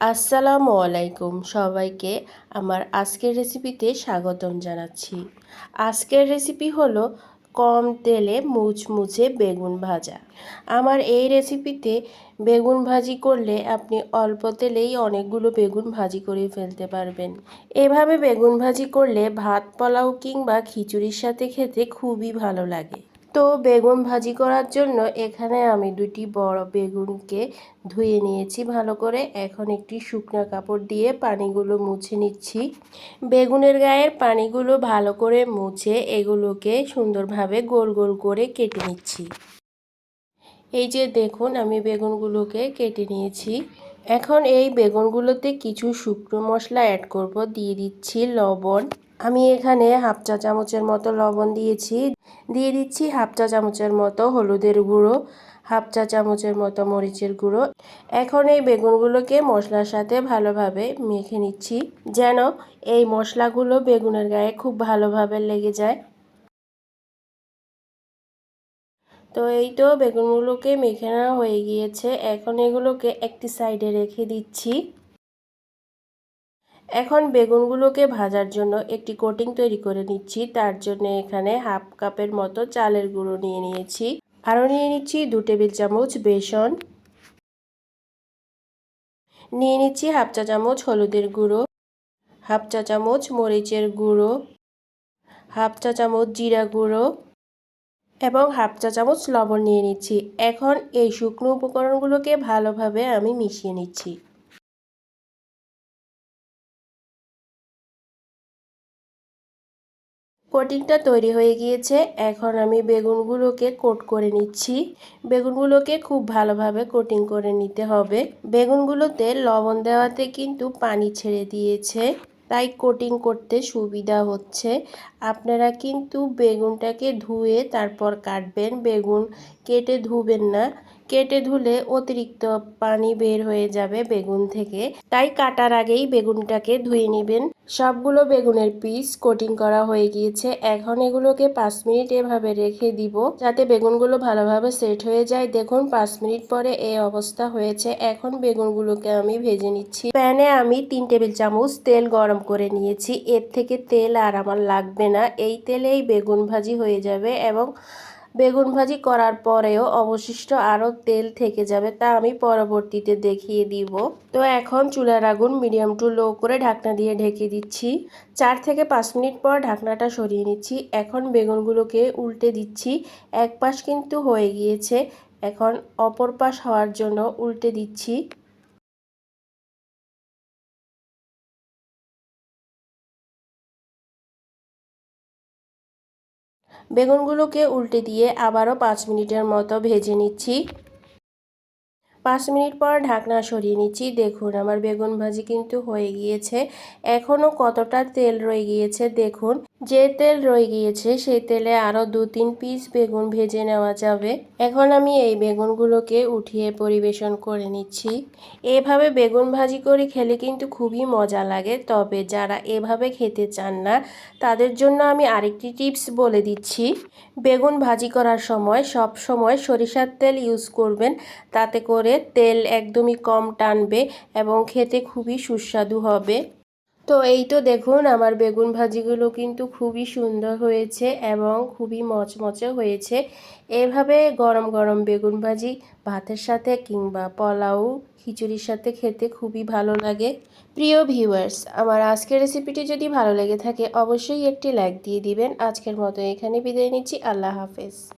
আসসালামু আলাইকুম সবাইকে আমার আজকের রেসিপিতে স্বাগতম জানাচ্ছি। আজকের রেসিপি হলো কম তেলে মুচমুচে বেগুন ভাজা। আমার এই রেসিপিতে বেগুন ভাজি করলে আপনি অল্প তেলেই অনেকগুলো বেগুন ভাজি করে ফেলতে পারবেন। এভাবে বেগুন ভাজি করলে ভাত পোলাও কিংবা খিচুড়ির সাথে খেতে খুবই ভালো লাগে। তো বেগুন ভাজি করার জন্য এখানে আমি দুটি বড় বেগুনকে ধুয়ে নিয়েছি ভালো করে। এখন একটি শুকনো কাপড় দিয়ে পানিগুলো মুছে নিচ্ছি। বেগুনের গায়ের পানিগুলো ভালো করে মুছে এগুলোকে সুন্দরভাবে গোল গোল করে কেটে নিচ্ছি। এই যে দেখুন, আমি বেগুনগুলোকে কেটে নিয়েছি। এখন এই বেগুনগুলোতে কিছু শুকনো মশলা অ্যাড করব। দিয়ে দিচ্ছি লবণ। আমি এখানে হাফ চা চামচের মতো লবণ দিয়েছি। দিয়ে দিচ্ছি হাফ চা চামচের মতো হলুদের গুঁড়ো হাফ চা চামচের মতো মরিচের গুঁড়ো। এখন এই বেগুনগুলোকে মশলার সাথে ভালোভাবে মেখে নিচ্ছি। যেন এই মশলাগুলো বেগুনের গায়ে খুব ভালোভাবে লেগে যায়। তো এই তো বেগুনগুলোকে মেখে নেওয়া হয়ে গিয়েছে। এখন এগুলোকে একটি সাইডে রেখে দিচ্ছি। এখন বেগুনগুলোকে ভাজার জন্য একটি কোটিং তৈরি করে নিচ্ছি। তার জন্য এখানে হাফ কাপের মতো চালের গুঁড়ো নিয়ে নিয়েছি। আরও নিয়ে নিচ্ছি দু টেবিল চামচ বেসন। নিয়ে নিচ্ছি হাফ চা চামচ হলুদের গুঁড়ো। হাফ চা চামচ মরিচের গুঁড়ো। হাফ চা চামচ জিরা গুঁড়ো। এবং হাফ চা চামচ লবণ নিয়ে নিচ্ছি। এখন এই শুকনো উপকরণগুলোকে ভালোভাবে আমি মিশিয়ে নিচ্ছি। কোটিংটা তৈরি হয়ে গিয়েছে। এখন আমি বেগুনগুলোকে কোট করে নিচ্ছি। বেগুনগুলোকে খুব ভালোভাবে কোটিং করে নিতে হবে। বেগুনগুলোতে লবণ দেওয়াতে কিন্তু পানি ছেড়ে দিয়েছে। তাই কোটিং করতে সুবিধা হচ্ছে। আপনারা কিন্তু বেগুনটাকে ধুয়ে তারপর কাটবেন। বেগুন কেটে ধুবেন না। কেটে ধুলে অতিরিক্ত পানি বের হয়ে যাবে বেগুন থেকে। তাই কাটার আগেই বেগুনটাকে ধুয়ে নেবেন। সবগুলো বেগুনের পিস কোটিং করা হয়ে গিয়েছে। এখন এগুলোকে পাঁচ মিনিট এভাবে রেখে দিব যাতে বেগুনগুলো ভালোভাবে সেট হয়ে যায়। দেখুন, পাঁচ মিনিট পরে এই অবস্থা হয়েছে। এখন বেগুনগুলোকে আমি ভেজে নিচ্ছি। প্যানে আমি তিন টেবিল চামচ তেল গরম করে নিয়েছি। এর থেকে তেল আর আমার লাগবে না। এই তেলেই বেগুন ভাজি হয়ে যাবে এবং বেগুন ভাজি করার পরেও অবশিষ্ট আরও তেল থেকে যাবে তা আমি পরবর্তীতে দেখিয়ে দিব। তো এখন চুলার আগুন মিডিয়াম টু লো করে ঢাকনা দিয়ে ঢেকে দিচ্ছি। চার থেকে পাঁচ মিনিট পর ঢাকনাটা সরিয়ে নিচ্ছি। এখন বেগুনগুলোকে উল্টে দিচ্ছি। এক পাশ কিন্তু হয়ে গিয়েছে। এখন অপর পাশ হওয়ার জন্য উল্টে দিচ্ছি। বেগুনগুলোকে উল্টে দিয়ে আবারও পাঁচ মিনিটের মতো ভেজে নিচ্ছি। পাঁচ মিনিট পর ঢাকনা সরিয়ে নিচ্ছি। দেখুন, আমার বেগুন ভাজি কিন্তু হয়ে গিয়েছে। এখনও কতটা তেল রয়ে গিয়েছে দেখুন। যে তেল রয়ে গিয়েছে, সেই তেলে আরও দু তিন পিস বেগুন ভেজে নেওয়া যাবে। এখন আমি এই বেগুনগুলোকে উঠিয়ে পরিবেশন করে নিচ্ছি। এভাবে বেগুন ভাজি করে খেলে কিন্তু খুবই মজা লাগে। তবে যারা এভাবে খেতে চান না, তাদের জন্য আমি আরেকটি টিপস বলে দিচ্ছি। বেগুন ভাজি করার সময় সব সময় সরিষার তেল ইউজ করবেন। তাতে করে তেল একদমই কম টানবে এবং খেতে খুবই সুস্বাদু হবে। তো এই তো দেখুন, আমার বেগুন ভাজিগুলো কিন্তু খুবই সুন্দর হয়েছে এবং খুবই মচমচে হয়েছে। এভাবে গরম গরম বেগুন ভাজি, ভাতের সাথে কিংবা পোলাও, খিচুড়ির সাথে খেতে খুবই ভালো লাগে। প্রিয় ভিউয়ার্স, আমার আজকের রেসিপিটি যদি ভালো লেগে থাকে, অবশ্যই একটি লাইক দিয়ে দিবেন। আজকের মতো এখানে বিদায় নিচ্ছি। আল্লাহ হাফেজ।